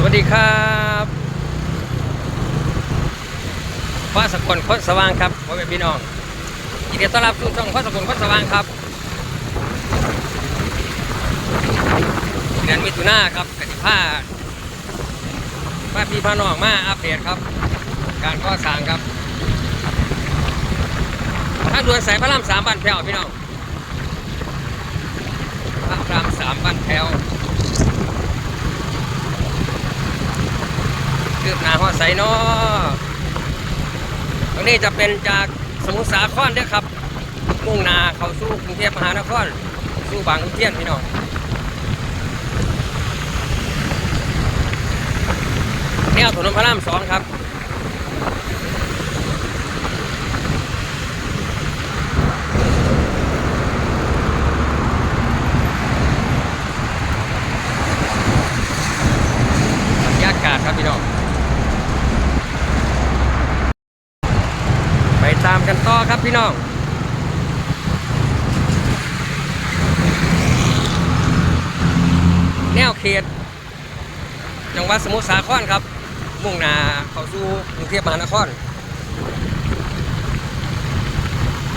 สวัสดีครับพ่อสกลคนสว่างครับพ่อแม่พี่น้องยินดีต้อนรับสู่ช่องพ่อสกลคนสว่างครับเดือนมิถุนาครับกติผ้าป้าพี่พาน้องมาอัปเดตครับ การก่อสร้างครับถ้างด่วนสายพระรามสามบ้านแพ้วพี่น้องพระรามสามบ้านแพ้ว คืบหน้าหอดใสเนาะตรงนี้จะเป็นจากสมุทรสาครเด้อครับ มุ่งนาเขาสู่กรุงเทพมหานคร สู่บางขุนเทียนพี่น้องแนวถนนพระรามสองครับบรรยากาศครับพี่น้อง ไปตามกันต่อครับ พี่น้องแนวเขตจังหวัดสมุทรสาครครับ มุ่งหน้าเข้าสู่กรุงเทพมหานคร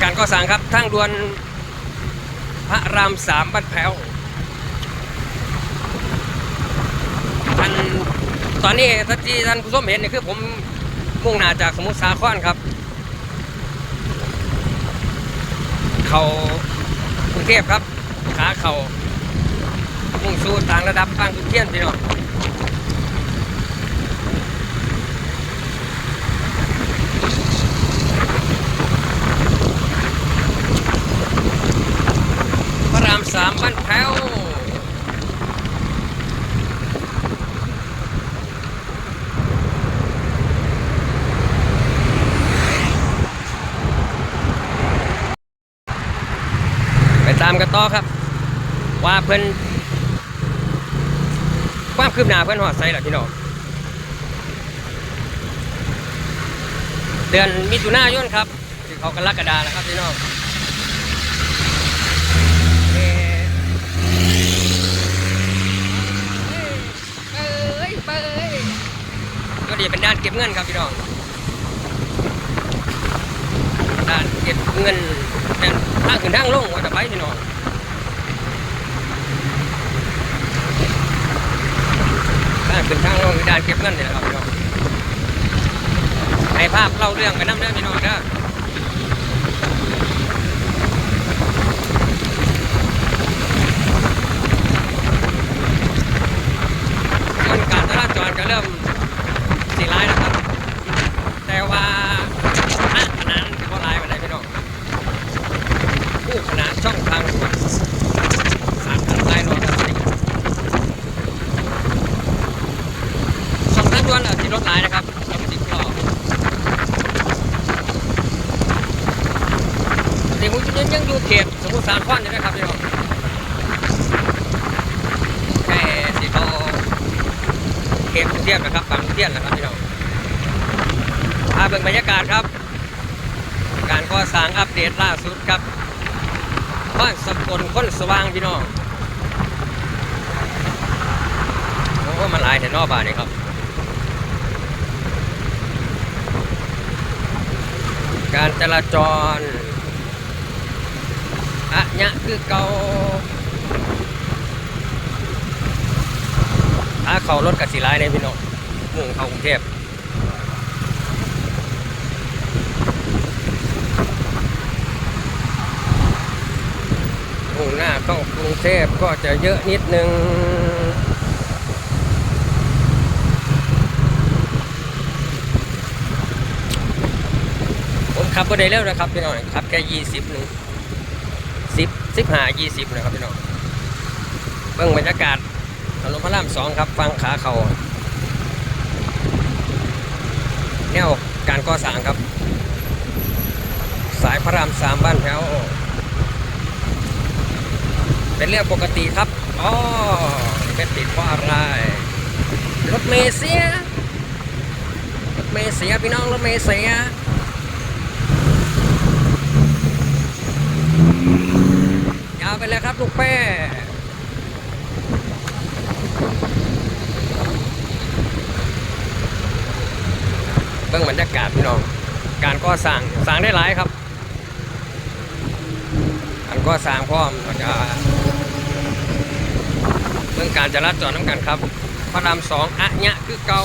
การก่อสร้างครับทางด่วนพระรามสามบ้านแพ้วท่านตอนนี้ท่านที่ท่านผู้ชมเห็นเนี่ยคือผมมุ่งหน้าจากสมุทรสาครครับ เขากรุงเทพครับขาเขามุ่งสู่ต่างระดับบางขุนเทียนพี่น้องพระรามสามบ้านแพ้ว ไป ต่อครับ ว่าเพิ่นความคืบหน้าเพิ่นหอดใส่ล่ะพี่น้องเดือนมิถุนายนครับที่เขากรกฎาแล้วครับพี่น้องเอ่อเอ้ยเอ้ยก็ดีเป็นด้านเก็บเงินครับพี่น้องด้านเก็บเงินเป็นทางขึ้นทางลงว่าจะไปพี่น้อง ด้าน ขึ้นทางลงด้านเก็บเงินนี่แหละครับพี่น้องให้ภาพเล่าเรื่องไปน้ำเด้อพี่น้องเด้อส่วนการจราจรก็เริ่มสีร้ายนะครับ แต่ว่าหน้าขนาดที่ว่าร้ายไปไหนใดพี่น้องคู่ขนานช่องทางด่วนสารคันไล่รถครับนี่ สองทางด่วนอะที่รถหลายนะครับรถสิบล้อเดี๋ยวผมยังยังอยู่เขตสมุทรสาครอยู่นะครับพี่น้องแค่สิเขาเขตกรุ งเทพนะครับบางกรุงเทพนะครับพี่น้องพาเบิ่งบรรยากาศครับ การก่อสร้างอัปเดตล่าสุดครับบ้านสกลค้นสว่างพี่น้องโอ้มันหลายแถวนอกบ้านนี่ครับการจราจรอะยะคือเกาถ้าเขารถกัสีร้ายในพี่น้องมุ่งเข้ากรุงเทพมุ่งหน้าเข้ากรุงเทพก็จะเยอะนิดนึงผมขับก็ได้เร็วนะครับพี่น้องขับแค่ยี่สิบหนึ่งสิบสิบห้ายี่สิบนะครับพี่น้องเบื้องบรรยากาศ ถนนพระรามสองครับฟังขาเขาแนวการก่อสร้างครับ สายพระรามสามบ้านแถวเป็นเรื่องปกติครับอ๋อเป็นติดเพราะอะไรรถเมเสียรถเมเสียพี่น้องรถเมเสียยาวไปเลยครับลูกแป้ เบื้องบรรยากาศพี่น้อง การก่อสร้างสร้างได้หลายครับ การก่อสร้างพร้อมจะเรื่องการจราจรน้ำกันครับพระรามสองอะญะคือเก่า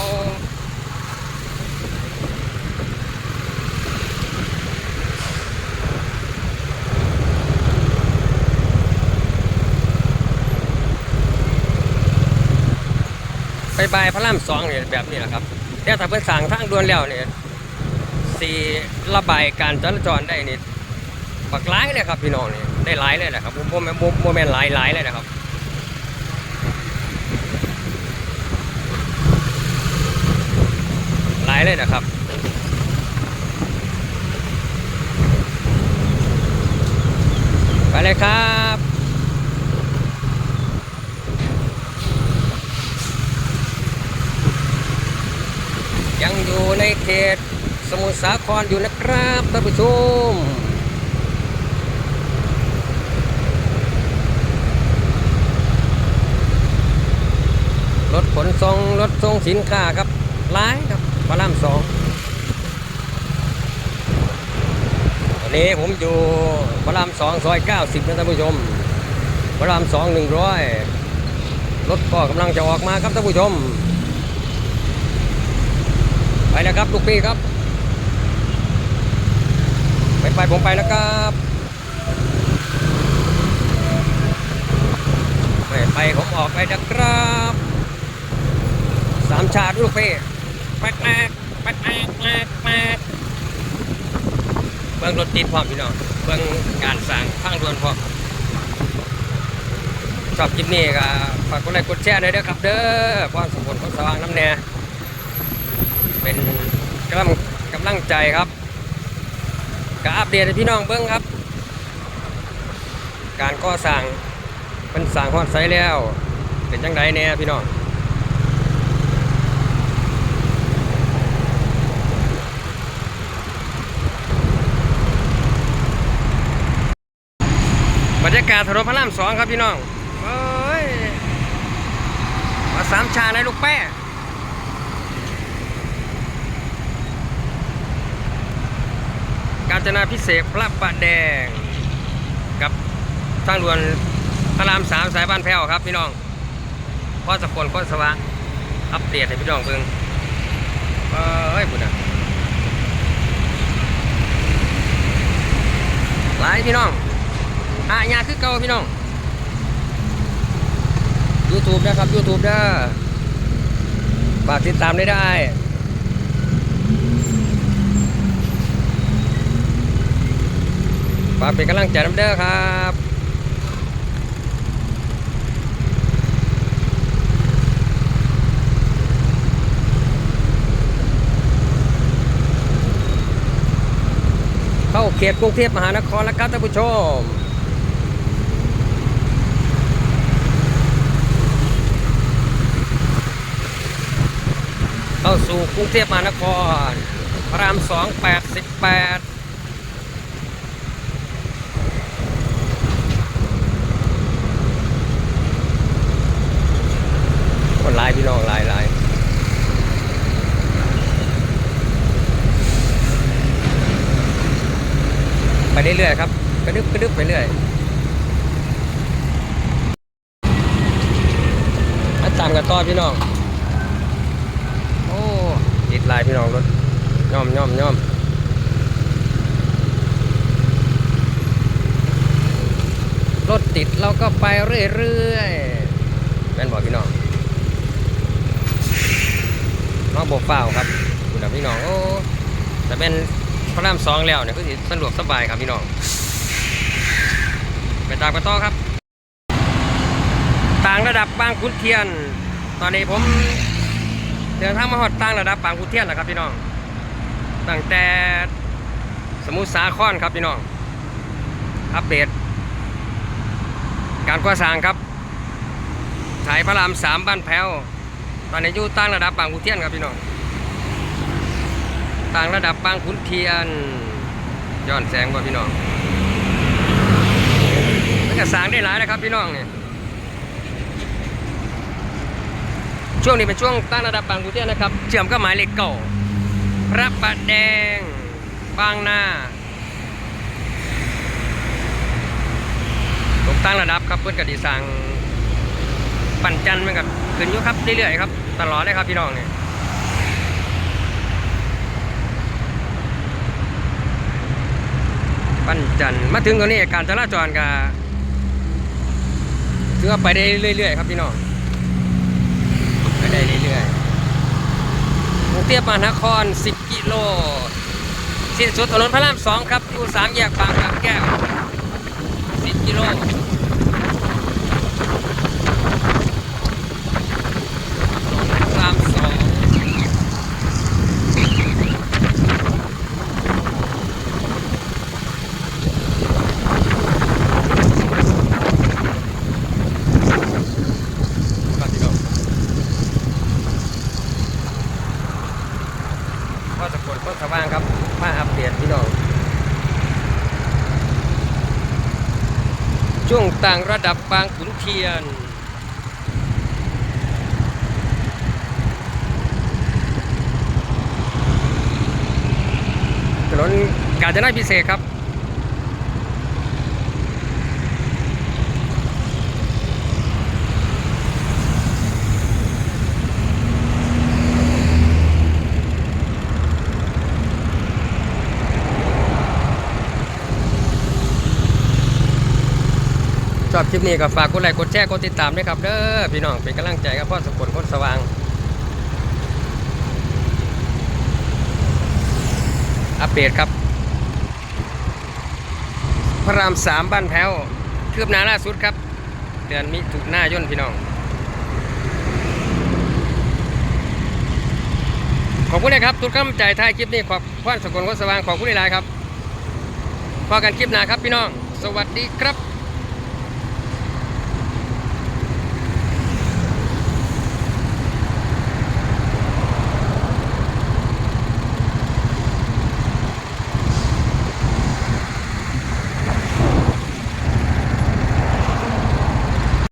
ไปบายพระรามสองเนี่ยแบบนี้แหละครับ แต่ถ้าเพิ่นสั่งทางด่วนแล้วเนี่ยสีระบายการจราจรได้นี่บักหลายเลยครับพี่น้องนี่ได้หลายเลยนะครับโมเมนโมเมนหลายหลายเลยนะครับหลายเลยนะครับไปเลยครับ ยังอยู่ใน เขตสมุทรสาครอยู่นะครับท่านผู้ชม รถขนส่งรถส่งสินค้าครับหลายครับพระรามสองตอนนี้ผมอยู่พระรามสองซอยเก้าสิบนะท่านผู้ชมพระรามสองหนึ่งร้อยรถก็กำลังจะออกมาครับท่านผู้ชม ไปแล้วครับลูกพี่ครับ ไปไปผมไปแล้วครับไปไปผมออกไปนะครับสามชาติลูกพี่แป๊กแป๊กแป๊กแป๊กแป๊กแป๊กเบื้องรถติดพร้อมพี่น้องเบื้องการสั่งข้างด่วนพร้อมชอบคลิปนี้ก็ฝากกดไลค์กดแชร์ด้วยเด้อครับเด้อความสมบูรณ์ความสว่างน้ำแน่ เป็นกำลังกำลังใจครับก็อัปเดตให้พี่น้องเบิ้งครับ การก่อสร้างเป็นสร้างฮอดไซแล้ว เป็นจังไดแน่พี่น้องบรรยากาศถนนพระรามสองครับพี่น้องเอ้ยมาสามชาในลูกแป้ กาญจนาพิเศษพระประแดง กับทางด่วนพระรามสามสายบ้านแพ้วครับพี่น้องพ่อสกลก้นสว่างอัปเดตให้พี่น้องเพิ่งเอ้ยบุญนะหลายพี่น้องอะยาคือเก่าพี่น้อง YouTube นะครับ YouTube เด้อฝากติดตามได้ได้ ฝากเป็นกำลังใจน้ำเด้อครับเข้าเขตกรุงเทพมหานครแล้วครับท่านผู้ชมเข้าสู่กรุงเทพมหานครพระรามสองแปดสิบแปด คนหลายพี่น้องหลายหลายไปเรื่อยๆครับกระดึบกระดึบไปเรื่อยมาตามกันต่อพี่น้อง โอ้ติดลายพี่น้องรถย่อมย่อมย่อมรถติดเราก็ไปเรื่อยๆแม่นบอกพี่น้อง น้องบกเปล่าครับคุณพี่น้องโอ้แต่เป็นพระรามสองแล้วเนี่ยก็สิสะดวกสบายครับพี่น้อง ไปตามกันต่อครับ ต่างระดับบางขุนเทียน ตอนนี้ผมเดินทางมาหอดต่างระดับบางขุนเทียนแล้วครับพี่น้อง ตั้งแต่สมุทรสาครครับพี่น้อง อัปเดตการก่อสร้างครับสายพระรามสามบ้านแพ้ว ตอนนี้อยู่ตั้งระดับบางขุนเทียนครับพี่น้องต่างระดับบางขุนเทียนย้อนแสงบ่พี่น้องมันก็สางได้หลายนะครับพี่น้องเนี่ยช่วงนี้เป็นช่วงตั้งระดับบางขุนเทียนนะครับเชื่อมก็หมายเลขเก่าพระประแดง บางนาตกตั้งระดับครับเพื่อนกดีสั่ง ปั่นจันทร์มันกับขึ้นอยู่ครับเรื่อยๆครับ ตลอดเลยครับพี่น้องเนี่ยปั่นจันทร์มาถึงตรงนี้การจราจรก็ถือว่าไปได้เรื่อยๆครับพี่น้องไปได้เรื่อยๆกรุงเทพมหานคร 10 กิโลสิ้นสุดถนนพระรามสองครับอยู่สามแยกบางกำแก้ว 10 กิโล สามสองมาพี่น้องพ่อสกุลต้นสว่างครับ มาอัปเดตพี่น้อง ช่วง ต่างระดับบางขุนเทียน ถนนกาญจนาพิเศษครับ อบคลิปนี้ก็ฝากกดไลค์กดแชร์กดติดตามด้วยครับเด้อพี่น้องเป็นกำลังใจกับพ่อสกลคนสว่าง อัปเดตครับ พระรามสามบ้านแพ้วคืบหน้าล่าสุดครับ เดือนมิถุนายนพี่น้อง ขอบคุณนะครับทุกกำลังใจท้ายคลิปนี้ขอบพ่อสกลคนสว่างขอบคุณหลายครับพอกันคลิปหน้าครับพี่น้อง สวัสดีครับ